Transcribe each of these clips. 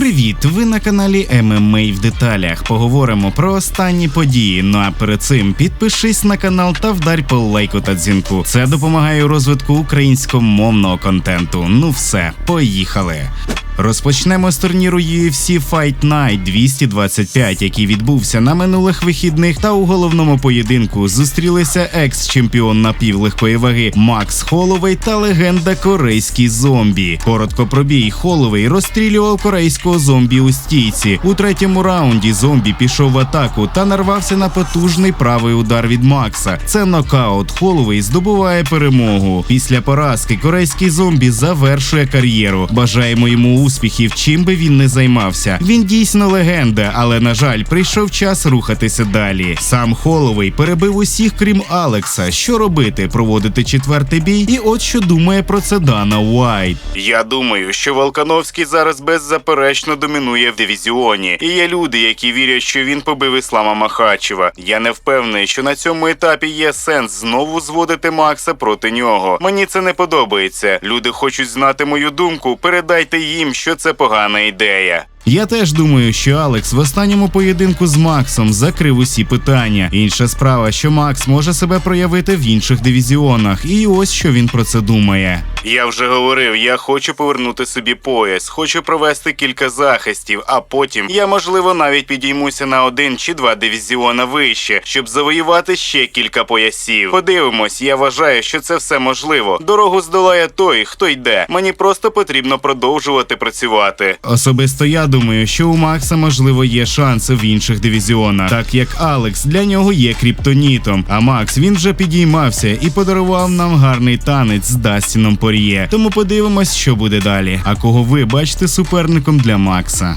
Привіт! Ви на каналі ММА в деталях. Поговоримо про останні події. Ну а перед цим підпишись на канал та вдарь по лайку та дзвінку. Це допомагає у розвитку українськомовного контенту. Ну все, поїхали. Розпочнемо з турніру UFC Fight Night 225, який відбувся на минулих вихідних. Та у головному поєдинку зустрілися екс-чемпіон напівлегкої ваги Макс Холовей та легенда корейський зомбі. Коротко про бій Холовей розстрілював корейського зомбі у стійці. У третьому раунді зомбі пішов в атаку та нарвався на потужний правий удар від Макса. Це нокаут. Холовей здобуває перемогу. Після поразки корейський зомбі завершує кар'єру. Бажаємо йому успіхів, чим би він не займався. Він дійсно легенда, але на жаль, прийшов час рухатися далі. Сам Холовей перебив усіх, крім Алекса. Що робити? Проводити четвертий бій? І от що думає про це Дана Уайт. Я думаю, що Волкановський зараз беззаперечно домінує в дивізіоні. І є люди, які вірять, що він побив Іслама Махачева. Я не впевнений, що на цьому етапі є сенс знову зводити Макса проти нього. Мені це не подобається. Люди хочуть знати мою думку. Передайте їм, що це погана ідея. Я теж думаю, що Алекс в останньому поєдинку з Максом закрив усі питання. Інша справа, що Макс може себе проявити в інших дивізіонах, і ось що він про це думає. Я вже говорив, я хочу повернути собі пояс, хочу провести кілька захистів, а потім я можливо навіть підіймуся на один чи два дивізіона вище, щоб завоювати ще кілька поясів. Подивимось, я вважаю, що це все можливо. Дорогу здолає той, хто йде. Мені просто потрібно продовжувати працювати. Особисто я думаю, що у Макса можливо є шанси в інших дивізіонах, так як Алекс для нього є кріптонітом. А Макс він вже підіймався і подарував нам гарний танець з Дастіном Пор'є. Тому подивимось, що буде далі. А кого ви бачите суперником для Макса?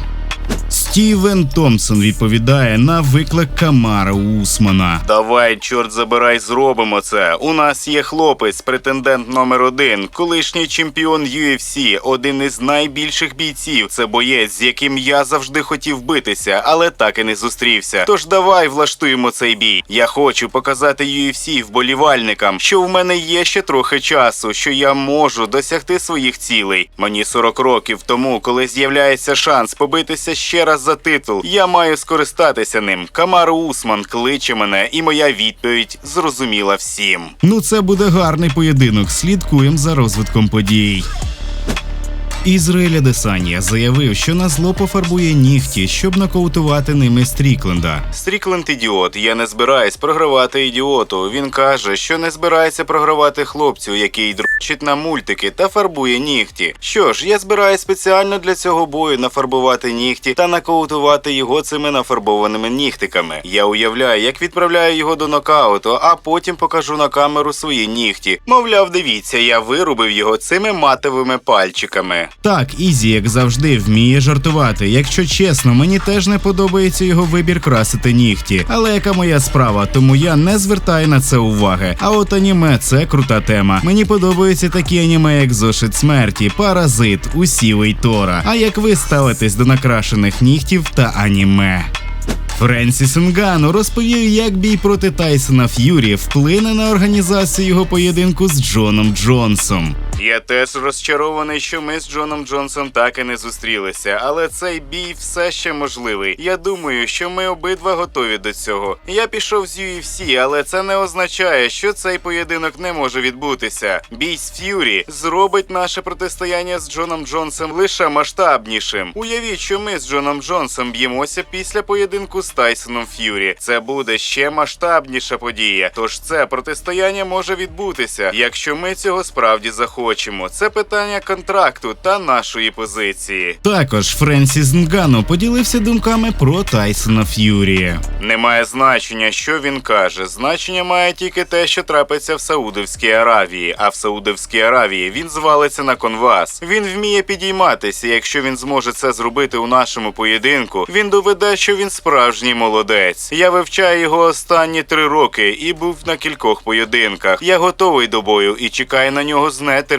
Стівен Томпсон відповідає на виклик Камара Усмана. Давай, чорт забирай, зробимо це. У нас є хлопець, претендент номер один, колишній чемпіон UFC, один із найбільших бійців. Це боєць, з яким я завжди хотів битися, але так і не зустрівся. Тож давай влаштуємо цей бій. Я хочу показати UFC вболівальникам, що в мене є ще трохи часу, що я можу досягти своїх цілей. Мені 40 років тому, коли з'являється шанс побитися ще раз за титул, я маю скористатися ним. Камару Усман кличе мене, і моя відповідь зрозуміла всім. Ну, це буде гарний поєдинок. Слідкуємо за розвитком подій. Ізраїля Десанія заявив, що на зло пофарбує нігті, щоб нокаутувати ними Стрікленда. Стрікленд ідіот. Я не збираюсь програвати ідіоту. Він каже, що не збирається програвати хлопцю, який дрочить на мультики та фарбує нігті. Що ж, я збираюсь спеціально для цього бою нафарбувати нігті та нокаутувати його цими нафарбованими нігтиками. Я уявляю, як відправляю його до нокауту, а потім покажу на камеру свої нігті. Мовляв, дивіться, я вирубив його цими матовими пальчиками. Так, Ізі, як завжди, вміє жартувати. Якщо чесно, мені теж не подобається його вибір красити нігті. Але яка моя справа, тому я не звертаю на це уваги. А от аніме це крута тема. Мені подобаються такі аніме, як зошит смерті, паразит, усівий Тора. А як ви ставитесь до накрашених нігтів та аніме? Френсіс Нгану розповів, як бій проти Тайсона Ф'юрі вплине на організацію його поєдинку з Джоном Джонсом. Я теж розчарований, що ми з Джоном Джонсом так і не зустрілися, але цей бій все ще можливий. Я думаю, що ми обидва готові до цього. Я пішов з UFC, але це не означає, що цей поєдинок не може відбутися. Бій з Ф'юрі зробить наше протистояння з Джоном Джонсом лише масштабнішим. Уявіть, що ми з Джоном Джонсом б'ємося після поєдинку з Тайсоном Ф'юрі. Це буде ще масштабніша подія. Тож це протистояння може відбутися, якщо ми цього справді захочемо. Це питання контракту та нашої позиції. Також Френсіс Нгану поділився думками про Тайсона Ф'юрі. Немає значення, що він каже. Значення має тільки те, що трапиться в Саудовській Аравії. А в Саудовській Аравії він звалиться на конвас. Він вміє підійматися. Якщо він зможе це зробити у нашому поєдинку, він доведе, що він справжній молодець. Я вивчаю його останні три роки і був на кількох поєдинках. Я готовий до бою і чекаю на нього з нетерпінням.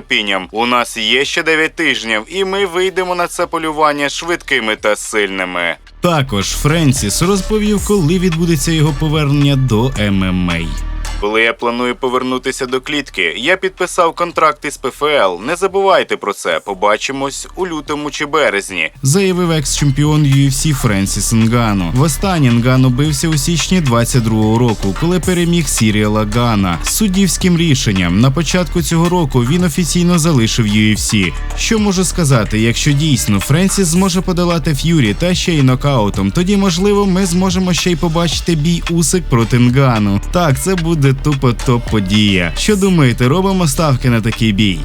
У нас є ще 9 тижнів, і ми вийдемо на це полювання швидкими та сильними. Також Френсіс розповів, коли відбудеться його повернення до ем ММА. Коли я планую повернутися до клітки, я підписав контракт із ПФЛ. Не забувайте про це. Побачимось у лютому чи березні. заявив екс-чемпіон UFC Френсіс Нгану. Востаннє Нгану бився у січні 22-го року, коли переміг Сіріала Гана з суддівським рішенням. На початку цього року він офіційно залишив UFC. Що можу сказати, якщо дійсно Френсіс зможе подолати Ф'юрі та ще й нокаутом, тоді можливо ми зможемо ще й побачити бій Усик проти Нгану. Так, це буде тупо топ подія. Що думаєте, робимо ставки на такий бій?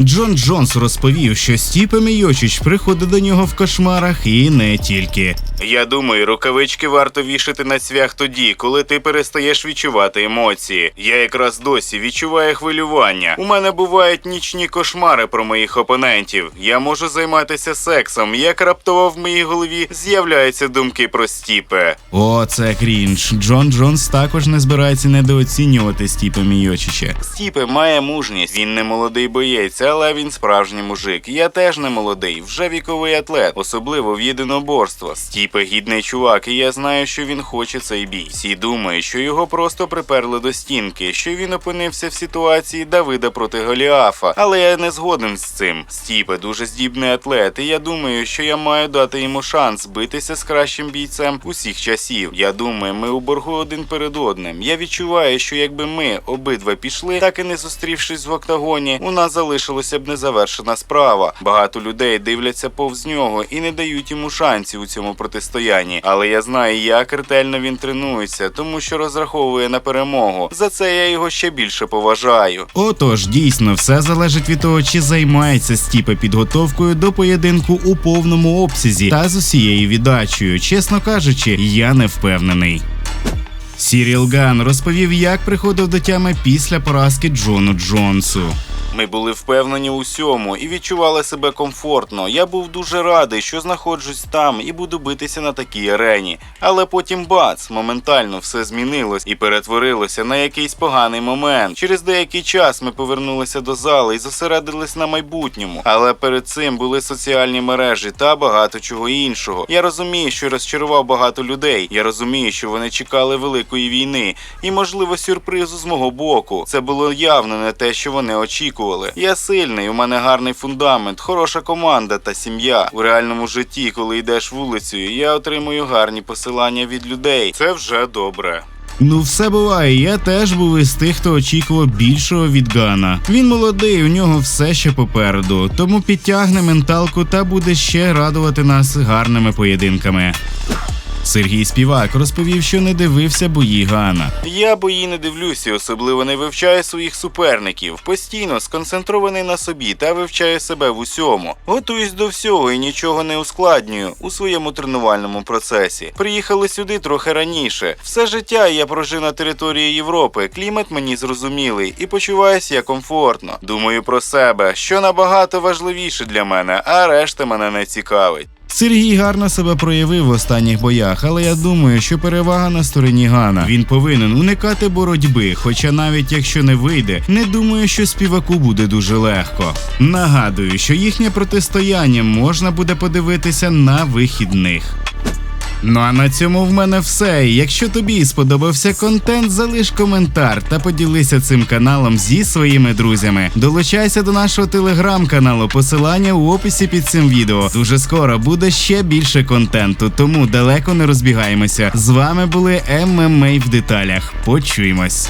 Джон Джонс розповів, що Стіпе Мійочич приходить до нього в кошмарах і не тільки. Я думаю, рукавички варто вішати на цвях тоді, коли ти перестаєш відчувати емоції. Я якраз досі відчуваю хвилювання. У мене бувають нічні кошмари про моїх опонентів. Я можу займатися сексом, як раптово в моїй голові з'являються думки про стіпе. О, це крінж. Джон Джонс також не збирається недооцінювати Стіпе Мійочича. Стіпе має мужність. Він не молодий боєць, але він справжній мужик. Я теж не молодий, вже віковий атлет, особливо в єдиноборство. Стіпе гідний чувак, і я знаю, що він хоче цей бій. Всі думають, що його просто приперли до стінки, що він опинився в ситуації Давида проти Голіафа. Але я не згоден з цим. Стіпе дуже здібний атлет, і я думаю, що я маю дати йому шанс битися з кращим бійцем усіх часів. Я думаю, ми у боргу один перед одним. Я відчуваю, що якби ми обидва пішли, так і не зустрівшись в октагоні, у нас залишилася б незавершена справа. Багато людей дивляться повз нього і не дають йому шансів у цьому протистоянні. Але я знаю, як ретельно він тренується, тому що розраховує на перемогу. За це я його ще більше поважаю. Отож, дійсно, все залежить від того, чи займається Стіпе підготовкою до поєдинку у повному обсязі та з усією віддачею. Чесно кажучи, я не впевнений. Сіріл Ган розповів, як приходив до тями після поразки Джону Джонсу. Ми були впевнені у всьому і відчували себе комфортно. Я був дуже радий, що знаходжусь там і буду битися на такій арені. Але потім бац, моментально все змінилось і перетворилося на якийсь поганий момент. Через деякий час ми повернулися до зали і зосередились на майбутньому. Але перед цим були соціальні мережі та багато чого іншого. Я розумію, що розчарував багато людей. Я розумію, що вони чекали великої війни і, можливо, сюрпризу з мого боку. Це було явно не те, що вони очікували. Я сильний, у мене гарний фундамент, хороша команда та сім'я. У реальному житті, коли йдеш вулицею, я отримую гарні посилання від людей. Це вже добре. Ну, все буває. Я теж був із тих, хто очікував більшого від Гана. Він молодий, у нього все ще попереду, тому підтягне менталку та буде ще радувати нас гарними поєдинками. Сергій Співак розповів, що не дивився бої Гана. Я бої не дивлюся, особливо не вивчаю своїх суперників. Постійно сконцентрований на собі та вивчаю себе в усьому. Готуюсь до всього і нічого не ускладнюю у своєму тренувальному процесі. Приїхали сюди трохи раніше. Все життя я прожив на території Європи. Клімат мені зрозумілий і почуваюся я комфортно. Думаю про себе, що набагато важливіше для мене, а решта мене не цікавить. Сергій гарно себе проявив в останніх боях, але я думаю, що перевага на стороні Гана. Він повинен уникати боротьби, хоча навіть якщо не вийде, не думаю, що співаку буде дуже легко. Нагадую, що їхнє протистояння можна буде подивитися на вихідних. Ну а на цьому в мене все. Якщо тобі сподобався контент, залиш коментар та поділися цим каналом зі своїми друзями. Долучайся до нашого телеграм-каналу, посилання у описі під цим відео. Дуже скоро буде ще більше контенту, тому далеко не розбігаємося. З вами були ММА в деталях. Почуємось.